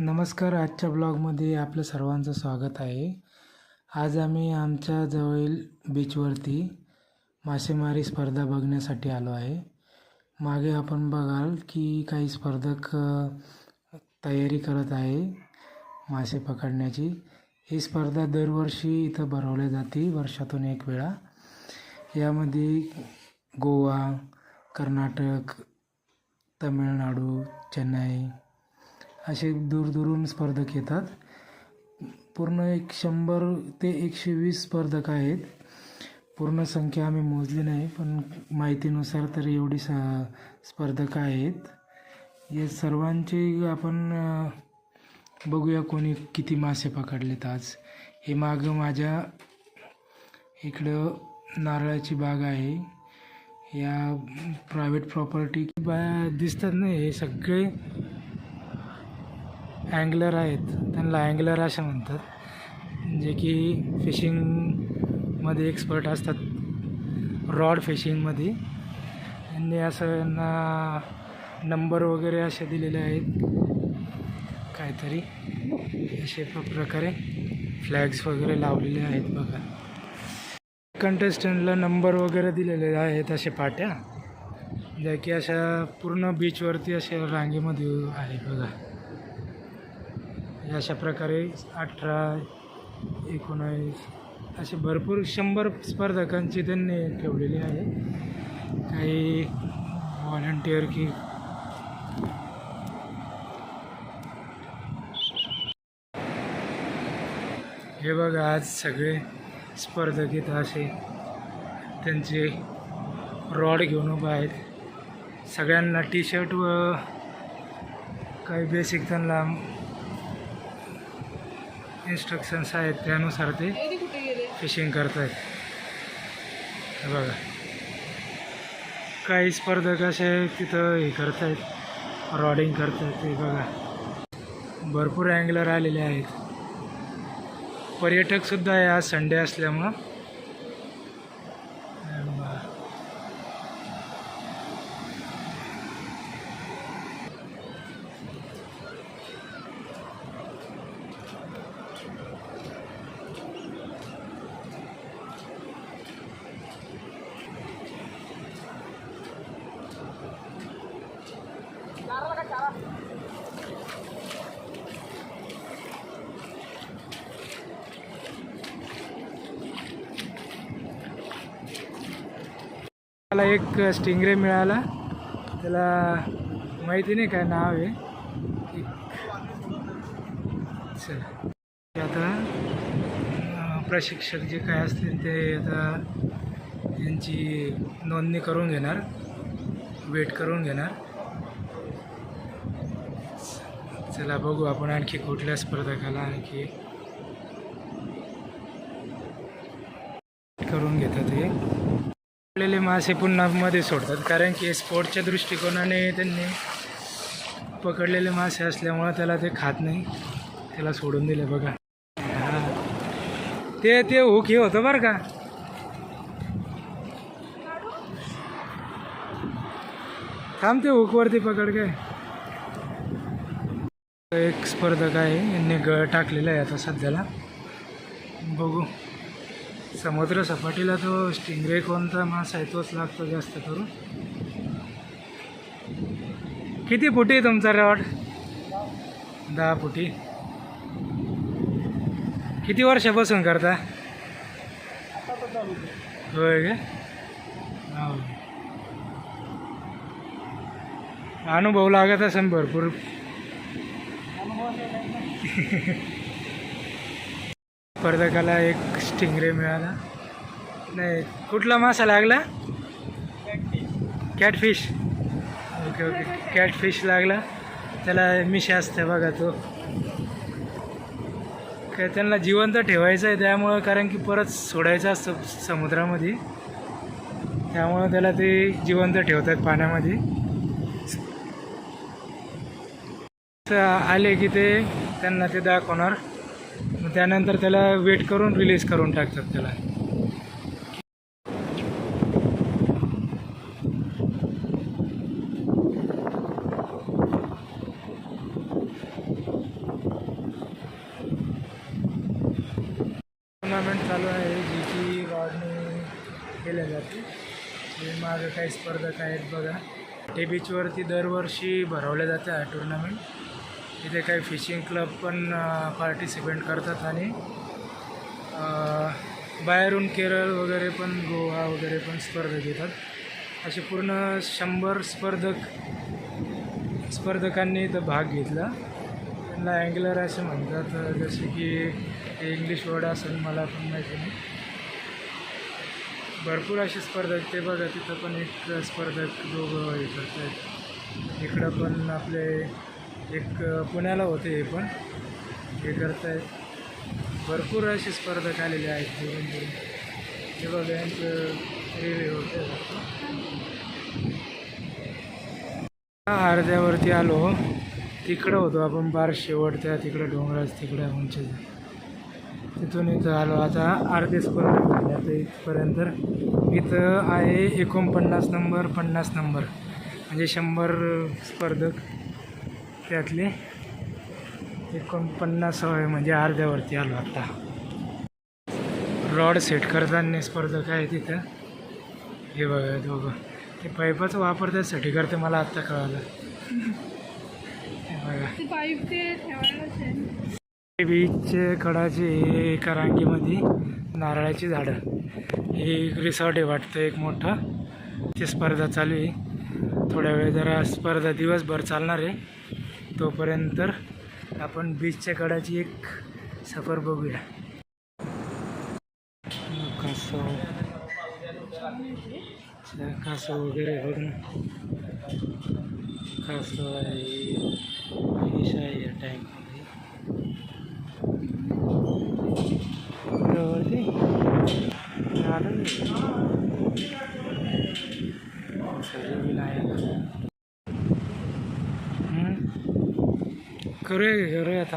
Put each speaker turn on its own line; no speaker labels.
नमस्कार आजच्या ब्लॉगमध्ये आपलं सर्वांचं स्वागत आहे. आज आम्ही आमच्या जवळील बीचवरती मासेमारी स्पर्धा बघण्यासाठी आलो आहे. मागे आपण बघाल की काही स्पर्धक तयारी करत आहे मासे पकडण्याची. ही स्पर्धा दरवर्षी इथं भरवली जाते वर्षातून एक वेळा. यामध्ये गोवा कर्नाटक तमिळनाडू चेन्नई असे दूरदूरून स्पर्धक येतात. पूर्ण एक शंभर ते एकशे वीस स्पर्धक आहेत. पूर्ण संख्या आम्ही मोजली नाही पण माहितीनुसार तर एवढी स स्पर्धक आहेत. या सर्वांची आपण बघूया कोणी किती मासे पकडलेत आज. हे मागं माझ्या इकडं नारळाची बाग आहे. या प्रायव्हेट प्रॉपर्टी बा दिसतात नाही हे सगळे अँगलर आहेत त्यांना अँगलर असे म्हणतात जे की फिशिंगमध्ये एक्सपर्ट असतात रॉड फिशिंगमध्ये. त्यांनी असं यांना नंबर वगैरे असे दिलेले आहेत काहीतरी असे प्रकारे फ्लॅग्स वगैरे लावलेले आहेत बघा. कंटेस्टंटला नंबर वगैरे दिलेले आहेत असे पाट्या ज्या की अशा पूर्ण बीचवरती अशा रांगेमध्ये आहे बघा. अशा प्रकारे अठरा एकोणावीस असे भरपूर शंभर स्पर्धकांची त्यांनी ठेवलेली आहे. काही व्हॉलंटिअर की हे बघा आज सगळे स्पर्धक इथं असे त्यांचे रॉड घेऊन उभे आहेत. सगळ्यांना टी शर्ट व काही बेसिक त्यांना इन्स्ट्रक्शन्स आहेत त्यानुसार ते फिशिंग करत आहेत हे बघा. काही स्पर्धक असे तिथं हे करत आहेत रॉडिंग करत आहेत ते बघा. भरपूर अँगलर आलेले आहेत. पर्यटकसुद्धा आहे आज संडे असल्यामुळं मला एक स्टिंगरे मिळाला. त्याला माहिती नाही काय नाव आहे. चला. आता प्रशिक्षक जे काय असतील ते आता यांची नोंदणी करून घेणार. वेट करून घेणार. चला बघू आपण आणखी कुठल्या स्पर्धकाला आणखी करून घेतात हे. पकडलेले मासे पुन्हा मध्ये सोडतात. कारण की स्पोर्टच्या दृष्टिकोनाने त्यांनी पकडलेले मासे असल्यामुळं त्याला ते खात नाही. त्याला सोडून दिले बघा. ते ते हुक हे होतं बरं का? थांब ते हुकवरती पकड काय? एक स्पर्धक आहे. यांनी गळ टाकलेला आहे आता सध्याला. बघू. समुद्र सपाटीला तो स्टिंगरे कोणता मास आहे तोच लागतो जास्त करून. किती फुटी आहे तुमचा रॉड? दहा फुटी. किती वर्षापासून करता? होय का? हो. अनुभव लागत असेल भरपूर. स्पर्धकाला एक स्टिंगरे मिळाला. नाही कुठला मासा लागला? कॅटफिश ओके ओके कॅटफिश लागला. त्याला मिशी असते बघा तो. काय त्यांना जिवंत ठेवायचं आहे त्यामुळं कारण की परत सोडायचं असतं समुद्रामध्ये. त्यामुळं त्याला ते जिवंत ठेवतात पाण्यामध्ये. आले की ते त्यांना ते दाखवणार. मग त्यानंतर त्याला वेट करून रिलीज करून टाकतात त्याला. टुर्नामेंट चालू आहे जी रॉडने केल्या जाते. मागे काही स्पर्धक आहेत बघा. हे बीचवरती दरवर्षी भरवल्या जाते टुर्नामेंट इथे काही फिशिंग क्लब पण पार्टिसिपेंट करतात आणि बाहेरून केरळ वगैरे पण गोवा वगैरे पण स्पर्धक येतात असे पूर्ण शंभर स्पर्धक स्पर्धकांनी इथं भाग घेतला. त्यांना अँगलर असे म्हणतात जसे की इंग्लिश वर्ड असेल मला पण माहिती नाही. भरपूर असे स्पर्धक ते बघा तिथं पण एक स्पर्धक दोघं हे करत आहेत इकडं पण आपले एक पुण्याला होते हे पण. हे करतायत. भरपूर असे स्पर्धक आलेले आहेत दुरून दुरून हे बघा यांचं रिव्ह्यू होते. अर्ध्यावरती आलो हो. तिकडं होतो आपण बार शेवटच्या तिकडं डोंगराच तिकडं उंचीचं तिथून इथं आलो. आता अर्धे स्पर्धक झाले. आता इथपर्यंत इथं आहे एकोणपन्नास नंबर पन्नास नंबर. म्हणजे शंभर स्पर्धक. त्यातले एकोणपन्नास होय म्हणजे अर्ध्यावरती आलो आता. रॉड सेट करताना स्पर्धक आहे तिथं. हे बघा दोघं. ते पाईपाचा वापर त्यासाठी करते मला आत्ता कळालं. हे बघा. बीचचे कडाचे एका रांगेमध्ये नारळाची झाडं. हे रिसॉर्ट आहे वाटतं एक मोठं. ते स्पर्धा चालू आहे. थोड्या वेळ जरा स्पर्धा दिवसभर चालणार आहे. तोपर्यंत आपण बीचच्या कडाची एक सफर बघूया. कासव कासव वगैरे बघ ना कासव आहे. फिश आहे या टाईम करूया की करूया थांब.